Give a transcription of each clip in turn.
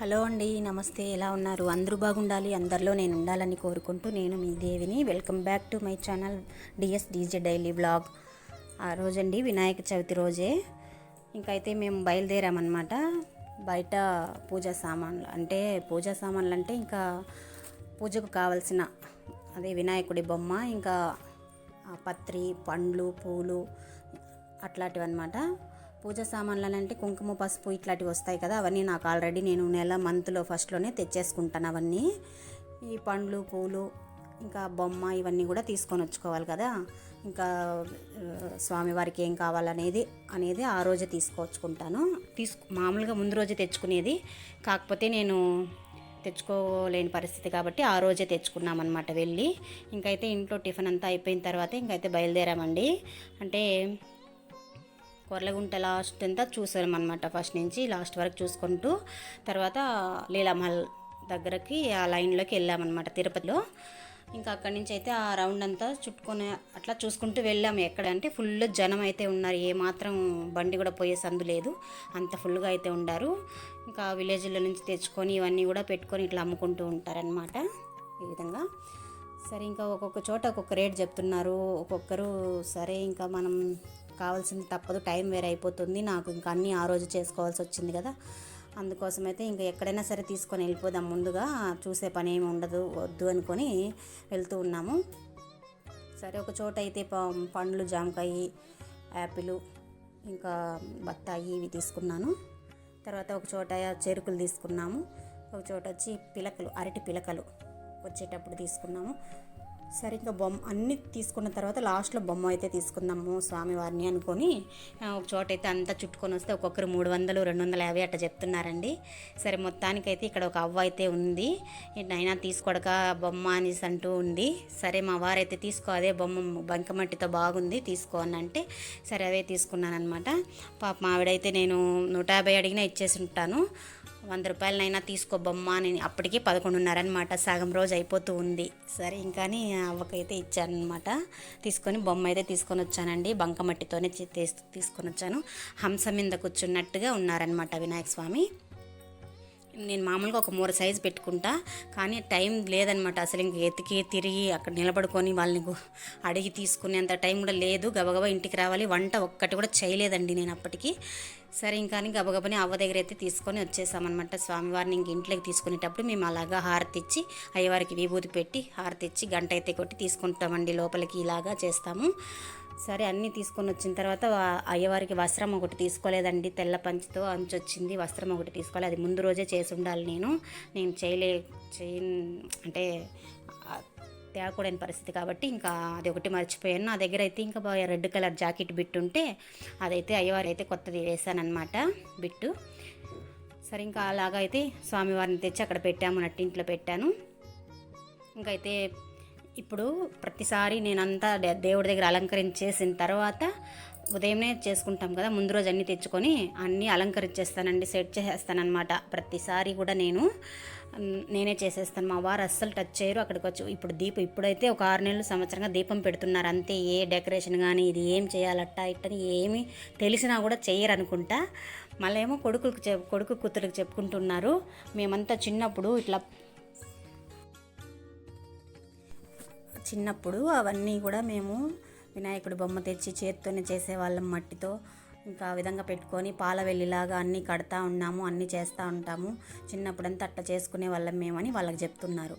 Hello అండి నమస్తే. ఎలా ఉన్నారు? అందరూ బాగుండాలి. అందరిలో నేను ఉండాలని కోరుకుంటూ నేను మీ దేవిని welcome back to my channel DS DJ daily blog. ఆ రోజండి వినాయక చవితి రోజే. ఇంకైతే మేము బయలుదేరామన్నమాట. బయట పూజా సామాన్లు అంటే పూజా సామాన్లు అంటే ఇంకా పూజకు కావలసిన అదే వినాయకుడి బొమ్మ ఇంకా పత్రి పండ్లు పూలు అట్లాంటివి అనమాట పూజ సామాన్లు అంటే కుంకుమ పసుపు ఇట్లాంటివి వస్తాయి కదా అవన్నీ నాకు ఆల్రెడీ నేను నెల మంత్లో ఫస్ట్లోనే తెచ్చేసుకుంటాను అవన్నీ. ఈ పండ్లు పూలు ఇంకా బొమ్మ ఇవన్నీ కూడా తీసుకొని వచ్చుకోవాలి కదా. ఇంకా స్వామివారికి ఏం కావాలనేది అనేది ఆ రోజే తీసుకొచ్చుకుంటాను తీసుకు మామూలుగా ముందు రోజే తెచ్చుకునేది కాకపోతే నేను తెచ్చుకోలేని పరిస్థితి కాబట్టి ఆ రోజే తెచ్చుకున్నామన్నమాట వెళ్ళి. ఇంకైతే ఇంట్లో టిఫిన్ అంతా అయిపోయిన తర్వాత ఇంకైతే బయలుదేరామండి. అంటే కొర్లగుంట లాస్ట్ అంతా చూసామన్నమాట ఫస్ట్ నుంచి లాస్ట్ వరకు చూసుకుంటూ. తర్వాత లీలామహల్ దగ్గరకి ఆ లైన్లోకి వెళ్ళామన్నమాట తిరుపతిలో. ఇంకా అక్కడి నుంచి అయితే ఆ రౌండ్ అంతా చుట్టుకొని అట్లా చూసుకుంటూ వెళ్ళాము ఎక్కడ అంటే ఫుల్ జనం అయితే ఉన్నారు. ఏ మాత్రం బండి కూడా పోయే సందు లేదు. అంత ఫుల్గా అయితే ఉండారు. ఇంకా విలేజ్ల నుంచి తెచ్చుకొని ఇవన్నీ కూడా పెట్టుకొని ఇట్లా అమ్ముకుంటూ ఉంటారనమాట ఈ విధంగా. సరే ఇంకా ఒక్కొక్క చోట ఒక్కొక్క రేట్ చెప్తున్నారు. ఒక్కొక్కరు సరే ఇంకా మనం కావాల్సింది తప్పదు టైం వేరే అయిపోతుంది నాకు ఇంకా అన్నీ ఆ రోజు చేసుకోవాల్సి వచ్చింది కదా. అందుకోసమైతే ఇంకా ఎక్కడైనా సరే తీసుకొని వెళ్ళిపోదాం ముందుగా చూసే పని ఏమి ఉండదు వద్దు అనుకొని వెళ్తూ ఉన్నాము. సరే ఒక చోట అయితే పండ్లు జామకాయ యాపిల్ ఇంకా బత్తాయి ఇవి తీసుకున్నాను. తర్వాత ఒక చోట చెరుకులు తీసుకున్నాము. ఒక చోట వచ్చి పిలకలు అరటి పిలకలు వచ్చేటప్పుడు తీసుకున్నాము. సరే ఇంకా బొమ్మ అన్ని తీసుకున్న తర్వాత లాస్ట్లో బొమ్మ అయితే తీసుకుందాము స్వామివారిని అనుకొని ఒక చోట అయితే అంతా చుట్టుకొని వస్తే ఒక్కొక్కరు మూడు వందలు రెండు వందల యాభై అట్ట చెప్తున్నారండి. సరే మొత్తానికైతే ఇక్కడ ఒక అవ్వ అయితే ఉంది. నైనా తీసుకోడక బొమ్మ అనేసి అంటూ ఉంది. సరే మా వారైతే తీసుకో అదే బొమ్మ బంకమట్టితో బాగుంది తీసుకో అని అంటే సరే అదే తీసుకున్నాను అనమాట పాప మావిడైతే నేను నూట యాభై అడిగినా ఇచ్చేసి ఉంటాను. వంద రూపాయలనైనా తీసుకో బొమ్మ అని అప్పటికి పదకొండున్నర అనమాట సగం రోజు అయిపోతూ ఉంది. సరే ఇంకాని అవ్వకైతే ఇచ్చానమాట తీసుకొని బొమ్మ అయితే తీసుకొని వచ్చానండి బంకమట్టితోనే తీసుకొని వచ్చాను హంస మీద కూర్చున్నట్టుగా ఉన్నారనమాట వినాయక స్వామి. నేను మామూలుగా ఒక మూర సైజు పెట్టుకుంటా కానీ టైం లేదనమాట. అసలు ఇంక ఎతికి తిరిగి అక్కడ నిలబడుకొని వాళ్ళని అడిగి తీసుకునేంత టైం కూడా లేదు. గబగబా ఇంటికి రావాలి. వంట ఒక్కటి కూడా చేయలేదండి నేను అప్పటికి. సరే ఇంకా గబగబని అవ్వ దగ్గర అయితే తీసుకొని వచ్చేసామన్నమాట. స్వామివారిని ఇంక ఇంట్లోకి తీసుకునేటప్పుడు మేము అలాగా హారతి ఇచ్చి అయ్యవారికి విభూతి పెట్టి హారతి ఇచ్చి గంట అయితే కొట్టి తీసుకుంటామండి. లోపలికి ఇలాగా చేస్తాము. సరే అన్నీ తీసుకొని వచ్చిన తర్వాత అయ్యవారికి వస్త్రం ఒకటి తీసుకోలేదండి. తెల్ల పంచుతో అంచు వచ్చింది వస్త్రం ఒకటి తీసుకోవాలి. అది ముందు రోజే చేసి ఉండాలి నేను. నేను చేయలే చేయ అంటే తేకూడని పరిస్థితి కాబట్టి ఇంకా అది ఒకటి మర్చిపోయాను. నా దగ్గర అయితే ఇంకా బాగా రెడ్ కలర్ జాకెట్ బిట్ ఉంటే అదైతే అయ్యవారు అయితే కొత్తది వేసానమాట బిట్టు. సరే ఇంకా అలాగైతే అయితే స్వామివారిని తెచ్చి అక్కడ పెట్టాము నట్టింట్లో పెట్టాను. ఇంకైతే ఇప్పుడు ప్రతిసారి నేనంతా దే- దేవుడి దగ్గర అలంకరించేసిన తర్వాత ఉదయమే చేసుకుంటాం కదా ముందు రోజు అన్నీ తెచ్చుకొని అన్నీ అలంకరించేస్తానండి సెట్ చేసేస్తానమాట ప్రతిసారి కూడా నేను నేనే చేసేస్తాను. మా వారు అస్సలు టచ్ చేయరు అక్కడికి వచ్చి. ఇప్పుడు దీపం ఇప్పుడైతే ఒక ఆరు నెలలు సంవత్సరంగా దీపం పెడుతున్నారు. అంతే ఏ డెకరేషన్ కానీ ఇది ఏం చేయాలట్ట ఇట్టని ఏమి తెలిసినా కూడా చేయరు అనుకుంటా. మళ్ళీ ఏమో కొడుకులకు చెప్ కొడుకు కూతురికి చెప్పుకుంటున్నారు. మేమంతా చిన్నప్పుడు ఇట్లా చిన్నప్పుడు అవన్నీ కూడా మేము వినాయకుడి బొమ్మ తెచ్చి చేత్తోనే చేసేవాళ్ళం మట్టితో. ఇంకా ఆ విధంగా పెట్టుకొని పాల వెల్లిలాగా అన్నీ కడతా ఉన్నాము అన్నీ చేస్తూ ఉంటాము. చిన్నప్పుడంతా అట్లా చేసుకునే వాళ్ళం మేమని వాళ్ళకి చెప్తున్నారు.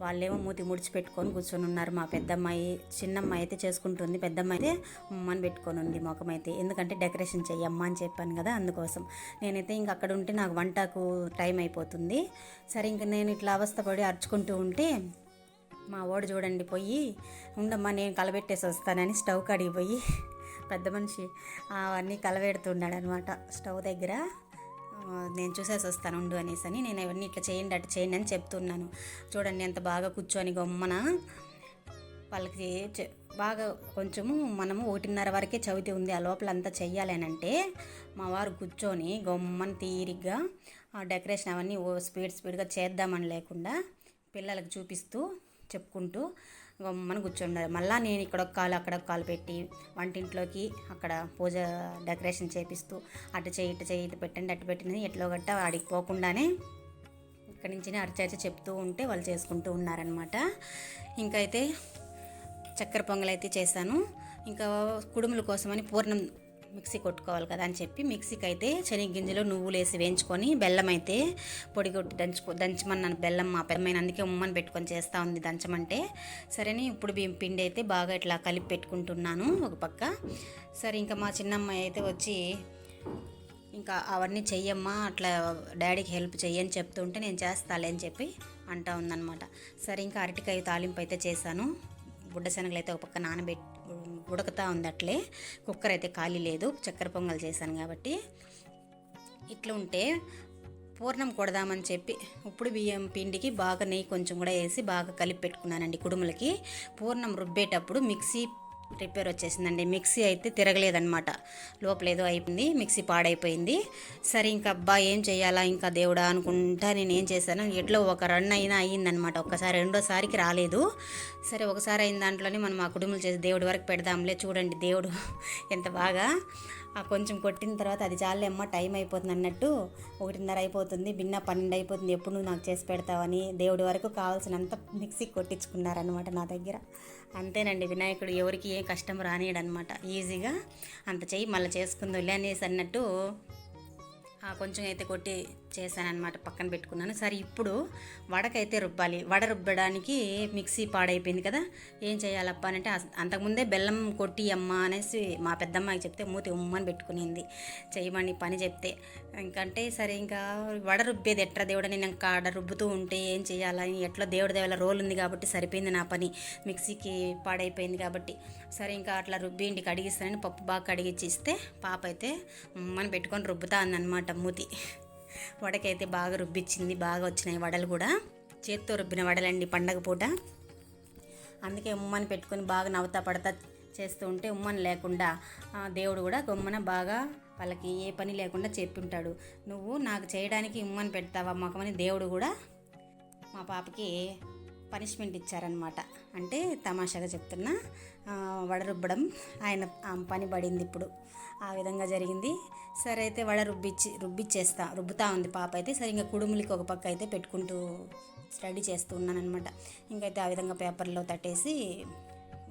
వాళ్ళేమో మూతి ముడిచి పెట్టుకొని కూర్చొని ఉన్నారు. మా పెద్దమ్మాయి చిన్నమ్మాయి అయితే చేసుకుంటుంది. పెద్దమ్మాయి అయితే ఉమ్మని పెట్టుకొని ఉంది ముఖం అయితే. ఎందుకంటే డెకరేషన్ చెయ్యమ్మా అని చెప్పాను కదా అందుకోసం. నేనైతే ఇంక అక్కడ ఉంటే నాకు వంటకు టైం అయిపోతుంది. సరే ఇంక నేను ఇట్లా అవస్థపడి అరుచుకుంటూ ఉంటే మా వాడు చూడండి పోయి ఉండమ్మా నేను కలబెట్టేసి వస్తానని స్టవ్ కాడికి పోయి పెద్ద మనిషి అవన్నీ కలబెడుతున్నాడు అనమాట స్టవ్ దగ్గర నేను చూసేసి వస్తాను ఉండు అనేసి అని నేను అవన్నీ ఇట్లా చేయండి అటు చేయండి అని చెప్తున్నాను. చూడండి ఎంత బాగా కూర్చొని గొమ్మన వాళ్ళకి చె- బాగా కొంచెము మనము ఒకటిన్నర వరకే చవితి ఉంది ఆ లోపల అంతా చెయ్యాలనంటే అంటే మా వారు కూర్చొని గొమ్మని తీరిగ్గా ఆ డెకరేషన్ అవన్నీ ఓ స్పీడ్ స్పీడ్గా చేద్దామని లేకుండా పిల్లలకు చూపిస్తూ చెప్పుకుంటూ గమ్మని కూర్చున్నారు మళ్ళీ నేను ఇక్కడ ఒక కాలు అక్కడ ఒక కాలు పెట్టి వంటింట్లోకి అక్కడ పూజ డెకరేషన్ చేపిస్తూ అటు చేయి ఇటు చేయి ఇటు పెట్టండి అటు పెట్టినది ఎట్లో గట్ట ఆడికి పోకుండానే ఇక్కడి నుంచి అరిచాచి చెప్తూ ఉంటే వాళ్ళు చేసుకుంటూ ఉన్నారనమాట ఇంకైతే చక్కెర పొంగల్ అయితే చేశాను. ఇంకా కుడుముల కోసమని పూర్ణం మిక్సీ కొట్టుకోవాలి కదా అని చెప్పి మిక్సీకి అయితే శనగగింజలు నువ్వులు వేసి వేయించుకొని బెల్లం అయితే పొడి కొట్టి దంచుకో దంచమన్నాను. బెల్లం మా పెద్దమైన అందుకే ఉమ్మని పెట్టుకొని చేస్తూ ఉంది దంచమంటే. సరేని ఇప్పుడు పిండి అయితే బాగా ఇట్లా కలిపి పెట్టుకుంటున్నాను ఒక పక్క. సరే ఇంకా మా చిన్నమ్మాయి అయితే వచ్చి ఇంకా అవన్నీ చెయ్యమ్మా అట్లా డాడీకి హెల్ప్ చెయ్యని చెప్తుంటే నేను చేస్తాలే అని చెప్పి అంటా ఉందన్నమాట. సరే ఇంకా అరటికాయ తాలింపు అయితే చేశాను. బుడ్డ శనగలు అయితే ఒక పక్క నానబెట్టి ఉడకతా ఉంది అట్లే కుక్కర్ అయితే ఖాళీ లేదు. చక్కెర పొంగల్ చేశాను కాబట్టి. ఇట్లా ఉంటే పూర్ణం కొడదామని చెప్పి ఉప్పుడు బియ్యం పిండికి బాగా నెయ్యి కొంచెం కూడా వేసి బాగా కలిపి పెట్టుకున్నానండి కుడుములకి. పూర్ణం రుబ్బేటప్పుడు మిక్సీ రిపేర్ వచ్చేసిందండి. మిక్సీ అయితే తిరగలేదనమాట లోపల ఏదో అయిపోయింది మిక్సీ పాడైపోయింది. సరే ఇంకా అబ్బా ఏం చేయాలా? ఇంకా దేవుడా అనుకుంటా నేను ఏం చేశాను? ఎట్లా ఒక రన్ అయినా అయ్యిందనమాట ఒక్కసారి రెండోసారికి రాలేదు. సరే ఒకసారి అయిన దాంట్లోనే మనం ఆ కుటుంబం చేసి దేవుడి వరకు పెడదాంలే. చూడండి దేవుడు ఎంత బాగా. ఆ కొంచెం కొట్టిన తర్వాత అది చాలేమ్మా టైం అయిపోతుంది అన్నట్టు. ఒకటిన్నర అయిపోతుంది బిన్న పన్నెండు అయిపోతుంది. ఎప్పుడు నువ్వు నాకు చేసి పెడతావని దేవుడి వరకు కావాల్సినంత మిక్సీ కొట్టించుకున్నారనమాట నా దగ్గర. అంతేనండి వినాయకుడు ఎవరికి ఏ కష్టం రానియడనమాట ఈజీగా అంత చెయ్యి మళ్ళీ చేసుకుందో అనేసి అన్నట్టు కొంచెం అయితే కొట్టి చేశానమాట పక్కన పెట్టుకున్నాను. సరే ఇప్పుడు వడకైతే రుబ్బాలి. వడ రుబ్బడానికి మిక్సీ పాడైపోయింది కదా ఏం చేయాలప్ప అంటే అంతకుముందే బెల్లం కొట్టి అమ్మ అనేసి మా పెద్దమ్మకి చెప్తే మూతి ఉమ్మని పెట్టుకునింది. చేయమని పని చెప్తే. ఇంకంటే సరే ఇంకా వడ రుబ్బేది ఎట్లా దేవుడని నేను కాడ రుబ్బుతూ ఉంటే ఏం చేయాలని ఎట్లా దేవుడి దేవుల రోల్ ఉంది కాబట్టి సరిపోయింది నా పని. మిక్సీకి పాడైపోయింది కాబట్టి. సరే ఇంకా అట్లా రుబ్బి ఇంటికి అడిగిస్తానని పప్పు బాగా కడిగిచ్చి ఇస్తే పాప అయితే ఉమ్మని పెట్టుకొని రుబ్బుతా అందనమాట మూతి. వడకైతే బాగా రుబ్బిచ్చింది బాగా వచ్చినాయి వడలు కూడా. చేత్తో రుబ్బిన వడలండి పండగ పూట. అందుకే ఉమ్మని పెట్టుకొని బాగా నవ్వుతా పడతా చేస్తూ ఉంటే ఉమ్మని లేకుండా దేవుడు కూడా గొమ్మన బాగా వాళ్ళకి ఏ పని లేకుండా చెప్పింటాడు. నువ్వు నాకు చేయడానికి ఉమ్మని పెడతావా మొకమని దేవుడు కూడా మా పాపకి పనిష్మెంట్ ఇచ్చారనమాట అంటే తమాషాగా చెప్తున్నా వడరుబ్బడం వడ రుబ్బడం ఆయన పని పడింది ఇప్పుడు. ఆ విధంగా జరిగింది. సరే అయితే వడ రుబ్బిచ్చి రుబ్బిచ్చేస్తా రుబ్బుతా ఉంది పాప అయితే. సరే ఇంకా కుడుములకి ఒక పక్క అయితే పెట్టుకుంటూ స్టడీ చేస్తూ ఉన్నానమాట ఇంకైతే ఆ విధంగా పేపర్లో తట్టేసి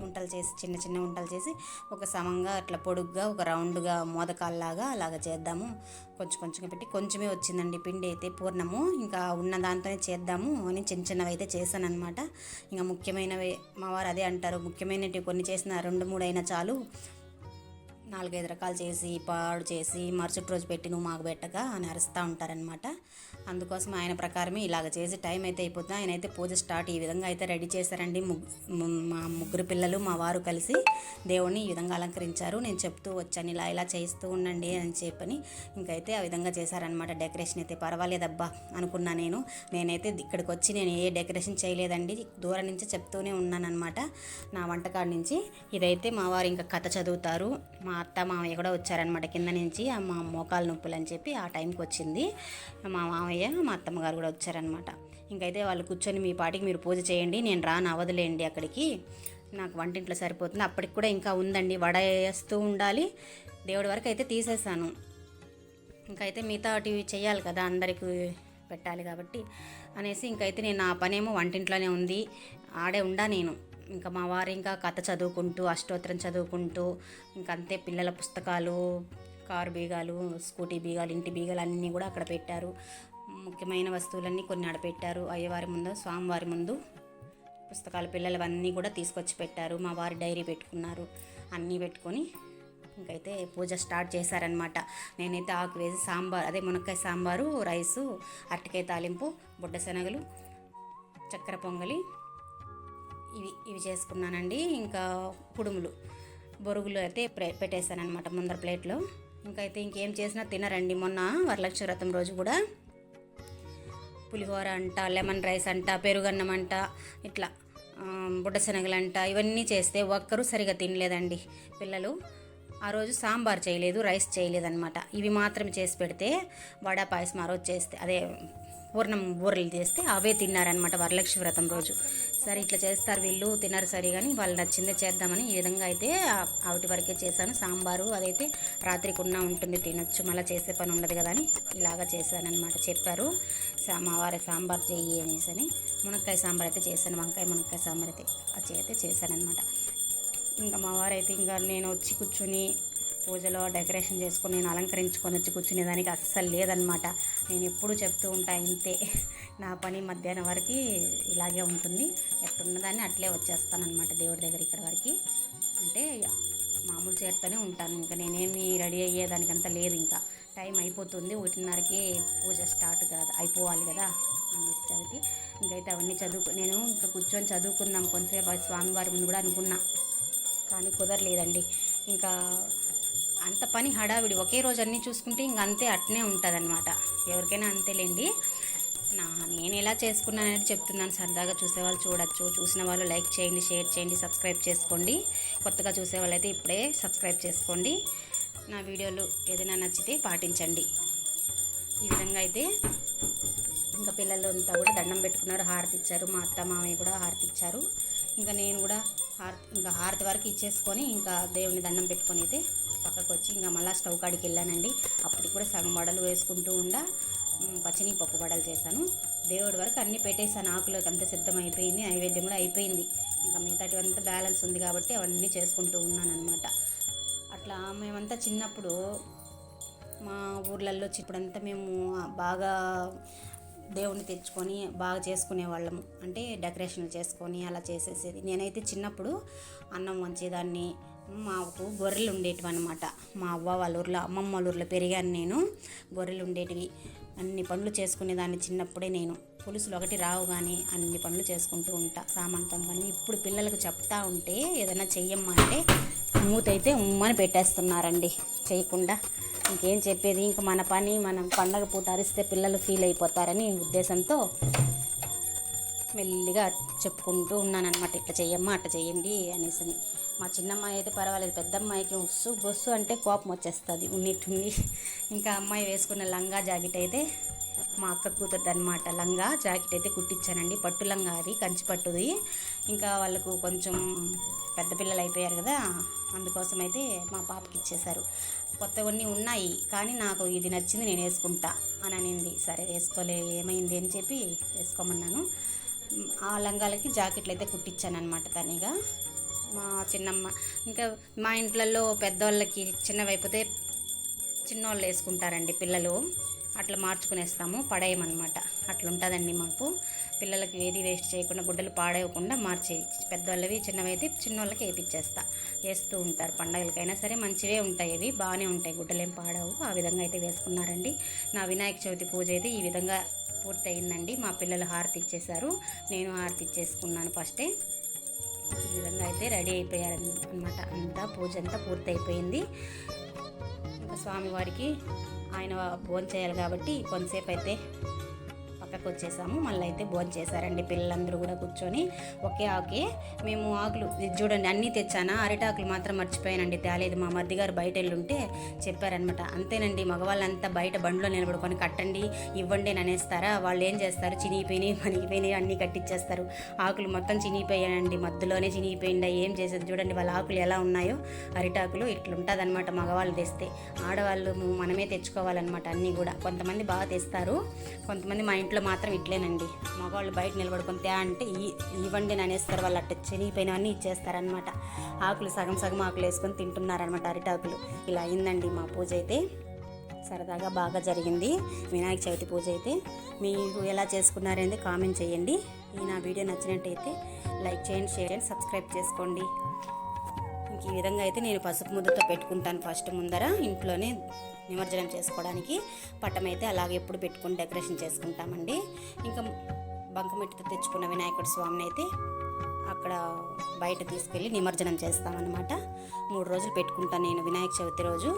వంటలు చేసి చిన్న చిన్న వంటలు చేసి ఒక సమంగా అట్లా పొడుగ్గా ఒక రౌండ్గా మోదకాల్లాగా అలాగ చేద్దాము. కొంచెం కొంచెంగా పెట్టి కొంచెమే వచ్చిందండి పిండి అయితే పూర్ణము. ఇంకా ఉన్న దాంతోనే చేద్దాము అని చిన్న చిన్నవి అయితే చేశాను అనమాట ఇంకా ముఖ్యమైనవి మా వారు అదే అంటారు. ముఖ్యమైనవి కొన్ని చేసిన రెండు మూడు అయినా చాలు. నాలుగైదు రకాలు చేసి పాడు చేసి మరుసటి రోజు పెట్టి నువ్వు మాకు పెట్టగా అని అరుస్తూ ఉంటారనమాట అందుకోసం ఆయన ప్రకారమే ఇలాగ చేసి టైం అయితే అయిపోతుంది. ఆయన అయితే పూజ స్టార్ట్ ఈ విధంగా అయితే రెడీ చేశారండి. ముగ్గు మా ముగ్గురు పిల్లలు మా వారు కలిసి దేవుణ్ణి ఈ విధంగా అలంకరించారు. నేను చెప్తూ వచ్చాను ఇలా ఇలా చేస్తూ ఉండండి అని చెప్పని ఇంకైతే ఆ విధంగా చేశారనమాట డెకరేషన్ అయితే పర్వాలేదబ్బా అనుకున్నా నేను. నేనైతే ఇక్కడికి వచ్చి నేను ఏ డెకరేషన్ చేయలేదండి. దూరం నుంచి చెప్తూనే ఉన్నానమాట నా వంటకాడి నుంచి. ఇదైతే మా వారు ఇంకా కథ చదువుతారు. మా అత్త మామయ్య కూడా వచ్చారనమాట కింద నుంచి. మా మోకాలు నొప్పులు అని చెప్పి ఆ టైంకి వచ్చింది. మా మామయ్య మా అత్తమ్మగారు కూడా వచ్చారనమాట ఇంకైతే వాళ్ళు కూర్చొని మీ పాటికి మీరు పూజ చేయండి నేను రాను అవదులేండి అక్కడికి. నాకు వంటింట్లో సరిపోతుంది. అప్పటికి కూడా ఇంకా ఉందండి వడ వేస్తూ ఉండాలి. దేవుడి వరకు అయితే తీసేసాను. ఇంకైతే మిగతా టీవీ చేయాలి కదా అందరికి పెట్టాలి కాబట్టి అనేసి ఇంకైతే నేను నా పనేమో వంటింట్లోనే ఉంది. ఆడే ఉండా నేను. ఇంకా మా వారు ఇంకా కథ చదువుకుంటూ అష్టోత్తరం చదువుకుంటూ ఇంకంతే అంతే పిల్లల పుస్తకాలు కారు బీగాలు స్కూటీ బీగాలు ఇంటి బీగాలు అన్నీ కూడా అక్కడ పెట్టారు. ముఖ్యమైన వస్తువులన్నీ కొన్ని ఆడపెట్టారు. అయ్యవారి ముందు స్వామివారి ముందు పుస్తకాలు పిల్లలవన్నీ కూడా తీసుకొచ్చి పెట్టారు. మా వారి డైరీ పెట్టుకున్నారు. అన్నీ పెట్టుకొని ఇంకైతే పూజ స్టార్ట్ చేశారనమాట నేనైతే ఆకు వేసి సాంబార్ అదే మునక్కాయ సాంబారు రైసు అరటికాయ తాలింపు బుడ్డ శనగలు చక్కెర పొంగలి ఇవి ఇవి చేసుకున్నానండి. ఇంకా కుడుములు బొరుగులు అయితే ప్రే పెట్టేశానమాట ముందర ప్లేట్లో. ఇంకైతే ఇంకేం చేసినా తినరండి. మొన్న వరలక్ష్మి వ్రతం రోజు కూడా పులిహోర అంట లెమన్ రైస్ అంట పెరుగన్నం అంట ఇట్లా బుడ్డశనగలంట ఇవన్నీ చేస్తే ఒక్కరూ సరిగా తినలేదండి పిల్లలు. ఆ రోజు సాంబార్ చేయలేదు రైస్ చేయలేదన్నమాట. ఇవి మాత్రం చేసి పెడితే వడ పాయసం ఆ రోజు చేస్తే అదే పూర్ణం బూరెలు చేస్తే అవే తిన్నారనమాట వరలక్ష్మి వ్రతం రోజు. సరే ఇట్లా చేస్తారు వీళ్ళు తిన్నారు సరే కానీ వాళ్ళు నచ్చిందే చేద్దామని ఈ విధంగా అయితే ఆవిటి వరకే చేశాను. సాంబారు అదైతే రాత్రికి ఉన్న ఉంటుంది తినొచ్చు మళ్ళీ చేసే పని ఉండదు కదా అని ఇలాగా చేశానన్నమాట. చెప్పారు సా- సాంబార్ చెయ్యి అనేసి అని. మునక్కాయ సాంబార్ అయితే చేశాను వంకాయ మునక్కాయ సాంబార్ అయితే అది అయితే చేశానన్నమాట. ఇంకా మా వారైతే ఇంకా నేను వచ్చి కూర్చుని పూజలో డెకరేషన్ చేసుకొని నేను అలంకరించుకొని వచ్చి కూర్చునేదానికి అస్సలు లేదనమాట నేను ఎప్పుడు చెప్తూ ఉంటా ఇంతే నా పని మధ్యాహ్నం వరకు ఇలాగే ఉంటుంది. ఎక్కడున్నదాన్ని అట్లే వచ్చేస్తానమాట దేవుడి దగ్గర ఇక్కడ వరకు. అంటే మామూలు చేరుతూనే ఉంటాను ఇంకా నేనేమి రెడీ అయ్యేదానికంత లేదు ఇంకా. టైం అయిపోతుంది ఒకటిన్నరకి పూజ స్టార్ట్ కాదు అయిపోవాలి కదా అనేసి చదివి ఇంకైతే అవన్నీ చదువుకు నేను ఇంకా కూర్చొని చదువుకుందాం కొంతసేపు స్వామివారి ముందు కూడా అనుకున్నా. కానీ కుదరలేదండి. ఇంకా అంత పని హడావిడి. ఒకే రోజు అన్నీ చూసుకుంటే ఇంక అంతే అట్నే ఉంటుంది ఎవరికైనా అంతేలేండి. నా నేను ఎలా చేసుకున్నానని చెప్తున్నాను. సరదాగా చూసేవాళ్ళు చూడొచ్చు. చూసిన వాళ్ళు లైక్ చేయండి షేర్ చేయండి సబ్స్క్రైబ్ చేసుకోండి. కొత్తగా చూసేవాళ్ళు అయితే ఇప్పుడే సబ్స్క్రైబ్ చేసుకోండి. నా వీడియోలు ఏదైనా నచ్చితే పాటించండి. ఈ విధంగా అయితే ఇంకా పిల్లలు అంతా కూడా దండం పెట్టుకున్నారు. హారతి ఇచ్చారు. మా అత్త మామయ్య కూడా హారతి ఇచ్చారు. ఇంకా నేను కూడా హారతి ఇంకా హారతి వరకు ఇచ్చేసుకొని ఇంకా దేవుని దండం పెట్టుకొని అయితే పక్కకు వచ్చి ఇంకా మళ్ళీ స్టవ్ కాడికి వెళ్ళానండి. అప్పటికి కూడా సగం వడలు వేసుకుంటూ ఉండా. పచ్చని పప్పు వడలు చేశాను. దేవుడి వరకు అన్నీ పెట్టేశాను. ఆకులకు అంతా సిద్ధం అయిపోయింది నైవేద్యం కూడా అయిపోయింది. ఇంకా మిగతాటివంతా బ్యాలెన్స్ ఉంది కాబట్టి అవన్నీ చేసుకుంటూ ఉన్నాను అనమాట అట్లా మేమంతా చిన్నప్పుడు మా ఊర్లలో ఇప్పుడంతా మేము బాగా దేవుని తెచ్చుకొని బాగా చేసుకునే వాళ్ళము అంటే డెకరేషన్లు చేసుకొని అలా చేసేసేది. నేనైతే చిన్నప్పుడు అన్నం వంచేదాన్ని. మాకు గొర్రెలు ఉండేటివి అనమాట మా అవ్వ వాళ్ళ ఊర్లో అమ్మమ్మ వాళ్ళ ఊర్లో పెరిగాను నేను. గొర్రెలు ఉండేటివి. అన్ని పనులు చేసుకునేదాన్ని చిన్నప్పుడే నేను. పులుసులు ఒకటి రావు కానీ అన్ని పనులు చేసుకుంటూ ఉంటా. సామంతం కానీ ఇప్పుడు పిల్లలకు చెప్తా ఉంటే ఏదైనా చెయ్యమ్మా అంటే మూతైతే ఉమ్మని పెట్టేస్తున్నారండి. చేయకుండా ఇంకేం చెప్పేది? ఇంకా మన పని మనం పండగ పూట అరిస్తే పిల్లలు ఫీల్ అయిపోతారని ఉద్దేశంతో మెల్లిగా చెప్పుకుంటూ ఉన్నానన్నమాట. ఇట్లా చెయ్యమ్మా అట్లా చెయ్యండి అనేసి అని. మా చిన్నమ్మాయి అయితే పర్వాలేదు. పెద్ద అమ్మాయికి ఉస్సు బొస్సు అంటే కోపం వచ్చేస్తుంది. ఉన్నిట్టుండి. ఇంకా అమ్మాయి వేసుకున్న లంగా జాకెట్ అయితే మా అక్క కూతురుది అనమాట లంగా జాకెట్ అయితే కుట్టించానండి. పట్టు లంగా అది కంచి పట్టుది. ఇంకా వాళ్ళకు కొంచెం పెద్ద పిల్లలు అయిపోయారు కదా అందుకోసం అయితే మా పాపకి ఇచ్చేశారు. కొత్తవన్నీ ఉన్నాయి కానీ నాకు ఇది నచ్చింది నేను వేసుకుంటా అని అనింది. సరే వేసుకోలే ఏమైంది అని చెప్పి వేసుకోమన్నాను. ఆ లంగాలకి జాకెట్లు అయితే కుట్టించాను అనమాట తనిగా. మా చిన్నమ్మ ఇంకా మా ఇంట్లలో పెద్దవాళ్ళకి చిన్నవైపోతే చిన్నవాళ్ళు చిన్నోళ్ళు వేసుకుంటారండి పిల్లలు. అట్లా మార్చుకునేస్తాము పడేయమన్నమాట. అట్లా ఉంటుందండి మాకు. పిల్లలకి ఏది వేస్ట్ చేయకుండా గుడ్డలు పాడేయకుండా మార్చేవి పెద్దవాళ్ళవి చిన్నవి అయితే వేపించేస్తా వేస్తూ ఉంటారు. పండగలకైనా సరే మంచివే ఉంటాయి అవి. బాగానే ఉంటాయి. గుడ్డలు ఏం పాడవు. ఆ విధంగా అయితే వేసుకున్నారండి. నా వినాయక చవితి పూజ అయితే ఈ విధంగా పూర్తి అయిందండి మా పిల్లలు హారతి ఇచ్చేశారు. నేను హారతి ఇచ్చేసుకున్నాను ఫస్టే. ఈ విధంగా అయితే రెడీ అయిపోయారు అనమాట అంతా పూజ అంతా పూర్తయిపోయింది. ఇంకా స్వామివారికి ఆయన భోజనం చేయాలి కాబట్టి కొంతసేపు అయితే పక్కకు వచ్చేసాము మళ్ళీ అయితే భోజనం చేశారండి పిల్లలందరూ కూడా కూర్చొని. ఒకే ఆకే మేము ఆకులు ఇది చూడండి అన్నీ తెచ్చానా? అరిటాకులు మాత్రం మర్చిపోయానండి. తేలేదు మా మర్ది గారు బయట వెళ్ళుంటే చెప్పారనమాట అంతేనండి మగవాళ్ళంతా బయట బండిలో నిలబడుకొని కట్టండి ఇవ్వండి అని అనేస్తారా? వాళ్ళు ఏం చేస్తారు? చినిగిపోయినాయి మనిగిపోయినాయి అన్నీ కట్టించేస్తారు ఆకులు మొత్తం చినిగిపోయాయండి. మధ్యలోనే చినిగిపోయిందా. ఏం చేసేది చూడండి వాళ్ళ ఆకులు ఎలా ఉన్నాయో. అరిటాకులు ఇట్లా అనమాట మగవాళ్ళు తెస్తే. ఆడవాళ్ళు మనమే తెచ్చుకోవాలన్నమాట అన్నీ కూడా. కొంతమంది బాగా తెస్తారు. కొంతమంది మా ఇంట్లో మాత్రం ఇట్లేనండి. మగవాళ్ళు బయట నిలబడుకొని తే అంటే ఈ ఇవ్వండి అని అనేస్తారు వాళ్ళు అట్ట చెనిగిపోయినవన్నీ ఇచ్చేస్తారనమాట ఆకులు సగం సగం ఆకులు వేసుకొని తింటున్నారనమాట అరిటాకులు. ఇలా అయిందండి మా పూజ అయితే. సరదాగా బాగా జరిగింది. వినాయక చవితి పూజ అయితే. మీరు ఎలా చేసుకున్నారనేది కామెంట్ చేయండి. ఈ నా వీడియో నచ్చినట్టయితే లైక్ చేయండి షేర్ చేయండి సబ్స్క్రైబ్ చేసుకోండి. ఇంక ఈ విధంగా అయితే నేను పసుపు ముద్దతో పెట్టుకుంటాను ఫస్ట్ ముందర. ఇంట్లోనే నిమజ్జనం చేసుకోవడానికి పట్టం అయితే అలాగే ఎప్పుడు పెట్టుకుని డెకరేషన్ చేసుకుంటామండి. ఇంకా బంకమిట్టితో తెచ్చుకున్న వినాయకుడి స్వామిని అయితే అక్కడ బయట తీసుకెళ్ళి నిమజ్జనం చేస్తామన్నమాట. మూడు రోజులు పెట్టుకుంటాను నేను వినాయక చవితి రోజు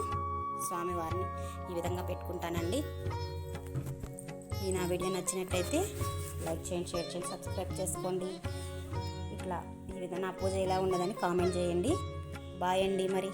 స్వామివారిని ఈ విధంగా పెట్టుకుంటానండి. ఈ నా వీడియో నచ్చినట్టయితే లైక్ చేయండి షేర్ చేయండి సబ్స్క్రైబ్ చేసుకోండి. ఇట్లా ఈ విధంగా నా పూజ ఎలా ఉన్నదని కామెంట్ చేయండి. బాయ్ అండి మరి.